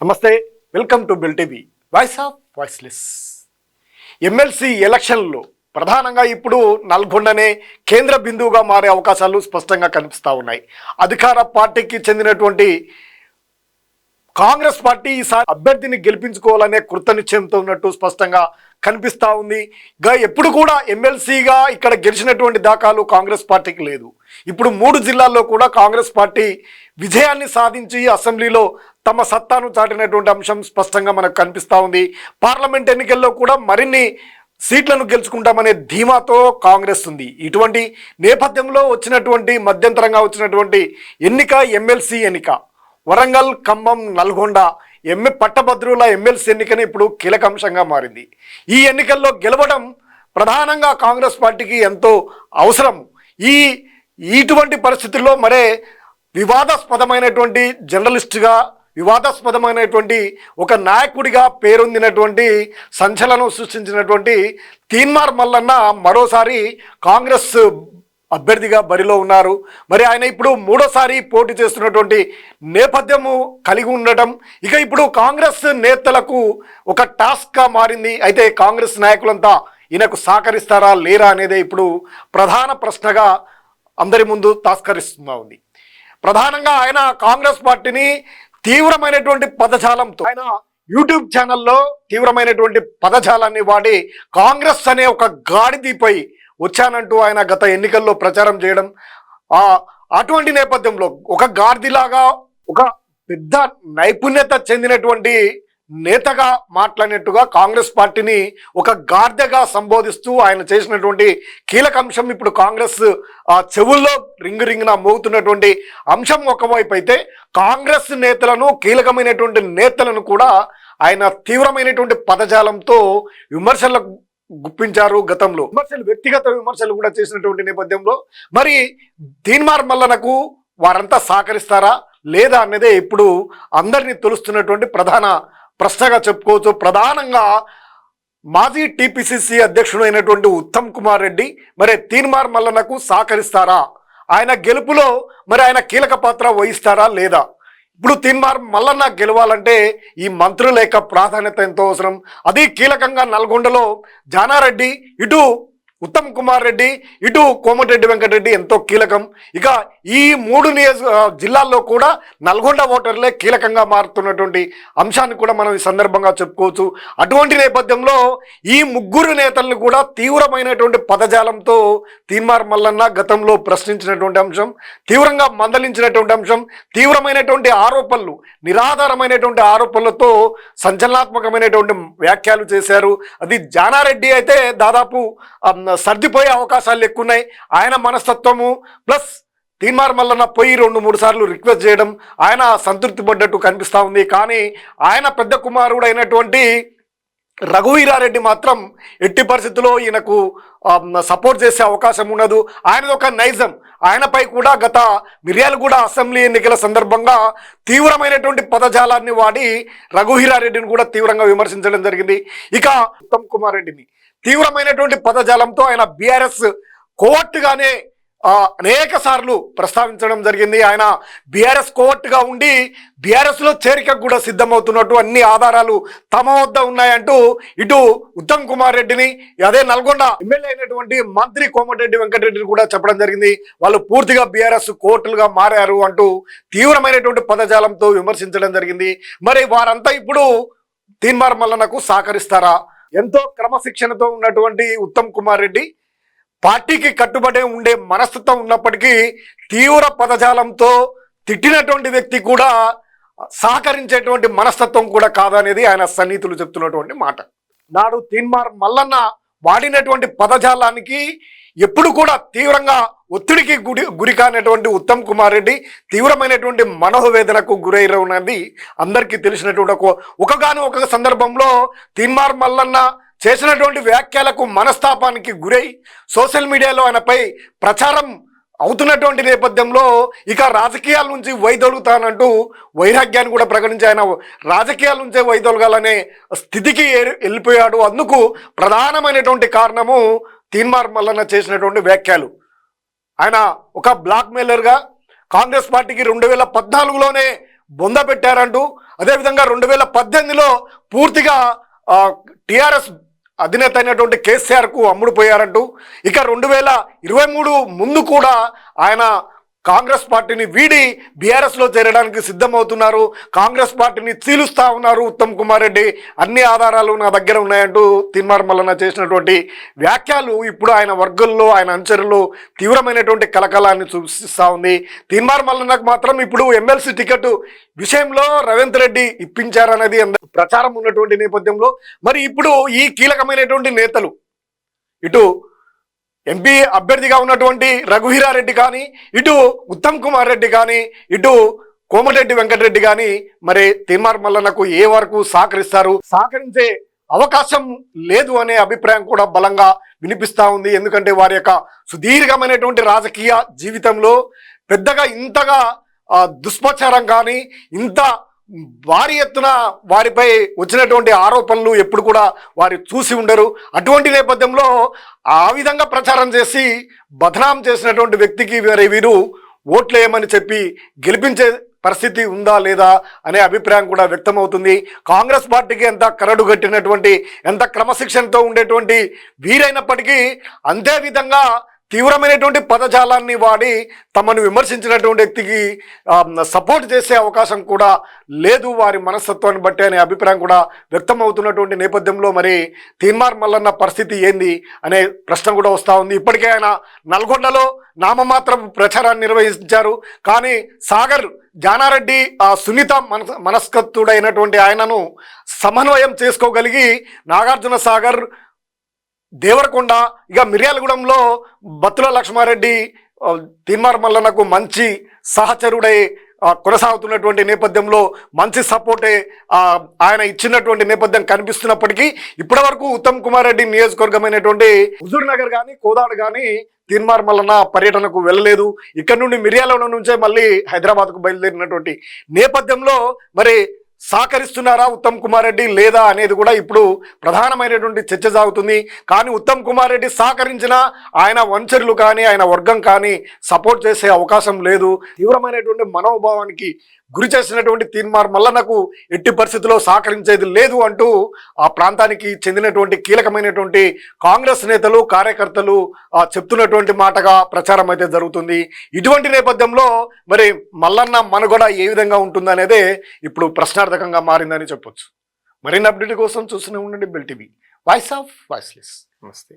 నమస్తే welcome to Bell TV voice of voiceless. MLC ఎలక్షన్లో ప్రధానంగా ఇప్పుడు నల్గొండనే కేంద్ర బిందువుగా మారే అవకాశాలు స్పష్టంగా కనిపిస్తూ ఉన్నాయి. అధికార పార్టీకి చెందినటువంటి కాంగ్రెస్ పార్టీ ఈసారి అభ్యర్థిని గెలిపించుకోవాలనే కృత నిశ్చయంతో ఉన్నట్టు స్పష్టంగా కనిపిస్తూ ఉంది. గా ఎప్పుడు కూడా ఎమ్మెల్సీగా ఇక్కడ గెలిచినటువంటి దాఖలు కాంగ్రెస్ పార్టీకి లేదు. ఇప్పుడు మూడు జిల్లాల్లో కూడా కాంగ్రెస్ పార్టీ విజయాన్ని సాధించి అసెంబ్లీలో తమ సత్తాను చాటినటువంటి అంశం స్పష్టంగా మనకు కనిపిస్తూ ఉంది. పార్లమెంట్ ఎన్నికల్లో కూడా మరిన్ని సీట్లను గెలుచుకుంటామనే ధీమాతో కాంగ్రెస్ ఉంది. ఇటువంటి నేపథ్యంలో వచ్చినటువంటి మధ్యంతరంగా వచ్చినటువంటి ఎన్నిక ఎమ్మెల్సీ ఎన్నిక. వరంగల్ ఖమ్మం నల్గొండ ఎమ్మె పట్టభద్రుల ఎమ్మెల్సీ ఎన్నికని ఇప్పుడు కీలక అంశంగా మారింది. ఈ ఎన్నికల్లో గెలవడం ప్రధానంగా కాంగ్రెస్ పార్టీకి ఎంతో అవసరం. ఈ ఇటువంటి పరిస్థితుల్లో మరే వివాదాస్పదమైనటువంటి జర్నలిస్టుగా వివాదాస్పదమైనటువంటి ఒక నాయకుడిగా పేరొందినటువంటి సంచలనం సృష్టించినటువంటి తీన్మార్ మల్లన్న మరోసారి కాంగ్రెస్ అభ్యర్థిగా బరిలో ఉన్నారు. మరి ఆయన ఇప్పుడు మూడోసారి పోటీ చేస్తున్నటువంటి నేపథ్యము కలిగి ఉండటం ఇక ఇప్పుడు కాంగ్రెస్ నేతలకు ఒక టాస్క్గా మారింది. అయితే కాంగ్రెస్ నాయకులంతా ఈయనకు సహకరిస్తారా లేరా అనేది ఇప్పుడు ప్రధాన ప్రశ్నగా అందరి ముందు తాస్కరిస్తున్నా ఉంది. ప్రధానంగా ఆయన కాంగ్రెస్ పార్టీని తీవ్రమైనటువంటి పదజాలంతో ఆయన యూట్యూబ్ ఛానల్లో తీవ్రమైనటువంటి పదజాలాన్ని వాడి కాంగ్రెస్ అనే ఒక గాడిదిపై వచ్చానంటూ ఆయన గత ఎన్నికల్లో ప్రచారం చేయడం ఆ అటువంటి నేపథ్యంలో ఒక గార్దిలాగా ఒక పెద్ద నైపుణ్యత చెందినటువంటి నేతగా మాట్లాడినట్టుగా కాంగ్రెస్ పార్టీని ఒక గార్దెగా సంబోధిస్తూ ఆయన చేసినటువంటి కీలక అంశం ఇప్పుడు కాంగ్రెస్ ఆ చెవుల్లో రింగు రింగున మోగుతున్నటువంటి అంశం ఒకవైపు అయితే కాంగ్రెస్ నేతలను కీలకమైనటువంటి నేతలను కూడా ఆయన తీవ్రమైనటువంటి పదజాలంతో విమర్శలకు గుప్పించారు గతంలో. విమర్శలు వ్యక్తిగత విమర్శలు కూడా చేసినటువంటి నేపథ్యంలో. మరి దీన్మార్ మల్లనకు వారంతా సహకరిస్తారా? లేదా అన్నదే ఇప్పుడు అందరినీ తొలుస్తున్నటువంటి ప్రధాన ప్రశ్నగా చెప్పుకోవచ్చు. ప్రధానంగా మాజీ టీపీసీసీ అధ్యక్షుడు అయినటువంటి ఉత్తమ్ కుమార్ రెడ్డి మరి తీన్మార్ మల్లనకు సహకరిస్తారా? ఆయన గెలుపులో మరి ఆయన కీలక పాత్ర వహిస్తారా లేదా? ఇప్పుడు తీన్మార్ మల్లన్న గెలవాలంటే ఈ మంత్రుల యొక్క ప్రాధాన్యత ఎంతో అవసరం. అది కీలకంగా నల్గొండలో జానారెడ్డి ఇటు ఉత్తమ్ కుమార్ రెడ్డి ఇటు కోమటిరెడ్డి వెంకటరెడ్డి ఎంతో కీలకం. ఇక ఈ మూడు నియోజక జిల్లాల్లో కూడా నల్గొండ ఓటర్లే కీలకంగా మారుతున్నటువంటి అంశాన్ని కూడా మనం ఈ సందర్భంగా చెప్పుకోవచ్చు. అటువంటి నేపథ్యంలో ఈ ముగ్గురు నేతలను కూడా తీవ్రమైనటువంటి పదజాలంతో తీన్మార్ మల్లన్న గతంలో ప్రశ్నించినటువంటి అంశం తీవ్రంగా మందలించినటువంటి అంశం తీవ్రమైనటువంటి ఆరోపణలు నిరాధారమైనటువంటి ఆరోపణలతో సంచలనాత్మకమైనటువంటి వ్యాఖ్యలు చేశారు. అది జానారెడ్డి అయితే దాదాపు సర్దిపోయే అవకాశాలు ఎక్కువ ఉన్నాయి ఆయన మనస్తత్వము ప్లస్ తీన్మార్ మల్లన్న పోయి రెండు మూడు సార్లు రిక్వెస్ట్ చేయడం ఆయన సంతృప్తి పడ్డట్టు కనిపిస్తూ ఉంది. కానీ ఆయన పెద్ద కుమారుడు అయినటువంటి రఘువీరారెడ్డి మాత్రం ఎట్టి పరిస్థితుల్లో ఈయనకు సపోర్ట్ చేసే అవకాశం ఉండదు. ఆయనది ఒక నైజం. ఆయనపై కూడా గత మిర్యాలగూడ అసెంబ్లీ ఎన్నికల సందర్భంగా తీవ్రమైనటువంటి పదజాలాన్ని వాడి రఘువీరారెడ్డిని కూడా తీవ్రంగా విమర్శించడం జరిగింది. ఇక ఉత్తమ్ కుమార్ రెడ్డిని తీవ్రమైనటువంటి పదజాలంతో ఆయన బీఆర్ఎస్ కోర్టుగానే అనేక సార్లు ప్రస్తావించడం జరిగింది. ఆయన బీఆర్ఎస్ కోర్టుగా ఉండి బీఆర్ఎస్లో చేరికకు కూడా సిద్ధమవుతున్నట్టు అన్ని ఆధారాలు తమ వద్ద ఉన్నాయంటూ ఇటు ఉత్తమ్ కుమార్ రెడ్డిని అదే నల్గొండ ఎమ్మెల్యే అయినటువంటి మంత్రి కోమటిరెడ్డి వెంకటరెడ్డిని కూడా చెప్పడం జరిగింది. వాళ్ళు పూర్తిగా బీఆర్ఎస్ కోర్టులుగా మారారు అంటూ తీవ్రమైనటువంటి పదజాలంతో విమర్శించడం జరిగింది. మరి వారంతా ఇప్పుడు తీన్మార్ మల్లనకు సహకరిస్తారా? ఎంతో క్రమశిక్షణతో ఉన్నటువంటి ఉత్తమ్ కుమార్ రెడ్డి పార్టీకి కట్టుబడి ఉండే మనస్తత్వం ఉన్నప్పటికీ తీవ్ర పదజాలంతో తిట్టినటువంటి వ్యక్తి కూడా సహకరించేటువంటి మనస్తత్వం కూడా కాదనేది ఆయన సన్నిహితులు చెప్తున్నటువంటి మాట. నాడు తీన్మార్ మల్లన్న వాడినటువంటి పదజాలానికి ఎప్పుడు కూడా తీవ్రంగా ఒత్తిడికి గురి గురికానటువంటి ఉత్తమ్ కుమార్ రెడ్డి తీవ్రమైనటువంటి మనోవేదనకు గురైనది అందరికీ తెలిసినటువంటి ఒక ఒకగాను ఒక సందర్భంలో తీన్మార్ మల్లన్న చేసినటువంటి వ్యాఖ్యలకు మనస్తాపానికి గురై సోషల్ మీడియాలో ఆయనపై ప్రచారం అవుతున్నటువంటి నేపథ్యంలో ఇక రాజకీయాల నుంచి వైదొలుగుతానంటూ వైరాగ్యాన్ని కూడా ప్రకటించి ఆయన రాజకీయాల నుంచే వైదొలగాలనే స్థితికి ఏ- వెళ్ళిపోయాడు. అందుకు ప్రధానమైనటువంటి కారణము తీన్మార్ మల్లన్న చేసినటువంటి వ్యాఖ్యలు. ఆయన ఒక బ్లాక్ మెయిలర్గా కాంగ్రెస్ పార్టీకి రెండు వేల పద్నాలుగులోనే బొంద పెట్టారంటూ అదేవిధంగా రెండు వేల పద్దెనిమిదిలో పూర్తిగా టీఆర్ఎస్ అధినేత అయినటువంటి కేసీఆర్కు అమ్ముడుపోయారంటూ ఇక రెండు వేల ఇరవై మూడు ముందు కూడా ఆయన కాంగ్రెస్ పార్టీని వీడి బీఆర్ఎస్లో చేరడానికి సిద్ధమవుతున్నారు. కాంగ్రెస్ పార్టీని చీలుస్తా ఉన్నారు ఉత్తమ్ కుమార్ రెడ్డి. అన్ని ఆధారాలు నా దగ్గర ఉన్నాయంటూ తిన్మార్ మల్లన్న చేసినటువంటి వ్యాఖ్యలు ఇప్పుడు ఆయన వర్గంలో ఆయన అనుచరులు తీవ్రమైనటువంటి కలకలాన్ని సూచిస్తూ ఉంది. తిన్మార్ మల్లన్నకు మాత్రం ఇప్పుడు ఎమ్మెల్సీ టికెట్ విషయంలో రవీంత్ రెడ్డి ఇప్పించారనేది ప్రచారం ఉన్నటువంటి నేపథ్యంలో. మరి ఇప్పుడు ఈ కీలకమైనటువంటి నేతలు ఇటు ఎంపీ అభ్యర్థిగా ఉన్నటువంటి రఘువీరారెడ్డి కానీ ఇటు ఉత్తమ్ కుమార్ రెడ్డి కానీ ఇటు కోమటిరెడ్డి వెంకటరెడ్డి కానీ మరి తిమ్మార్ మల్లన్నకు ఏ వరకు సహకరిస్తారు? సహకరించే అవకాశం లేదు అనే అభిప్రాయం కూడా బలంగా వినిపిస్తూ ఉంది. ఎందుకంటే వారి యొక్క సుదీర్ఘమైనటువంటి రాజకీయ జీవితంలో పెద్దగా ఇంతగా దుష్ప్రచారం కానీ ఇంత భారీ ఎత్తున వారిపై వచ్చినటువంటి ఆరోపణలు ఎప్పుడు కూడా వారు చూసి ఉండరు. అటువంటి నేపథ్యంలో ఆ విధంగా ప్రచారం చేసి బదనాం చేసినటువంటి వ్యక్తికి వేరే వీరు ఓట్లేయమని చెప్పి గెలిపించే పరిస్థితి ఉందా లేదా అనే అభిప్రాయం కూడా వ్యక్తమవుతుంది. కాంగ్రెస్ పార్టీకి ఎంత కరడు కట్టినటువంటి ఎంత క్రమశిక్షణతో ఉండేటువంటి వీరైనప్పటికీ అంతే విధంగా తీవ్రమైనటువంటి పదజాలాన్ని వాడి తమను విమర్శించినటువంటి వ్యక్తికి సపోర్ట్ చేసే అవకాశం కూడా లేదు వారి మనస్తత్వాన్ని బట్టి అనే అభిప్రాయం కూడా వ్యక్తమవుతున్నటువంటి నేపథ్యంలో మరి తీన్మార్ మల్లన్న పరిస్థితి ఏంది అనే ప్రశ్న కూడా వస్తూ ఉంది. ఇప్పటికే ఆయన నల్గొండలో నామమాత్రం ప్రచారాన్ని నిర్వహించారు. కానీ సాగర్ జానారెడ్డి ఆ సునీత మనస్ మనస్కత్తుడైనటువంటి ఆయనను సమన్వయం చేసుకోగలిగి నాగార్జున సాగర్ దేవరకొండ ఇక మిర్యాలగూడెంలో బత్తుల లక్ష్మారెడ్డి తిన్మార్ తీన్మార్ మల్లన్నకు మంచి సహచరుడై కొనసాగుతున్నటువంటి నేపథ్యంలో మంచి సపోర్టే ఆయన ఇచ్చినటువంటి నేపథ్యం కనిపిస్తున్నప్పటికీ ఇప్పటి వరకు ఉత్తమ్ కుమార్ రెడ్డి నియోజకవర్గమైనటువంటి హుజూర్ నగర్ కానీ కోదాడు కానీ తీన్మార్ మల్లన్న పర్యటనకు వెళ్ళలేదు. ఇక్కడ నుండి మిర్యాల నుంచే మళ్ళీ హైదరాబాద్కు బయలుదేరినటువంటి నేపథ్యంలో మరి సహకరిస్తున్నారా ఉత్తమ్ కుమార్ రెడ్డి లేదా అనేది కూడా ఇప్పుడు ప్రధానమైనటువంటి చర్చ సాగుతుంది. కానీ ఉత్తమ్ కుమార్ రెడ్డి సహకరించినా ఆయన వంచరులు కానీ ఆయన వర్గం కానీ సపోర్ట్ చేసే అవకాశం లేదు. తీవ్రమైనటువంటి మనోభావానికి గురి చేసినటువంటి తీన్మార్ మల్లన్నకు ఎట్టి పరిస్థితుల్లో సహకరించేది లేదు అంటూ ఆ ప్రాంతానికి చెందినటువంటి కీలకమైనటువంటి కాంగ్రెస్ నేతలు కార్యకర్తలు చెప్తున్నటువంటి మాటగా ప్రచారం అయితే జరుగుతుంది. ఇటువంటి నేపథ్యంలో మరి మల్లన్న మనుగడ ఏ విధంగా ఉంటుందనేదే ఇప్పుడు ప్రశ్నార్థకంగా మారిందని చెప్పొచ్చు. మరిన్ని అప్డేట్ కోసం చూస్తూనే ఉండండి Bell TV. Voice of voiceless. నమస్తే.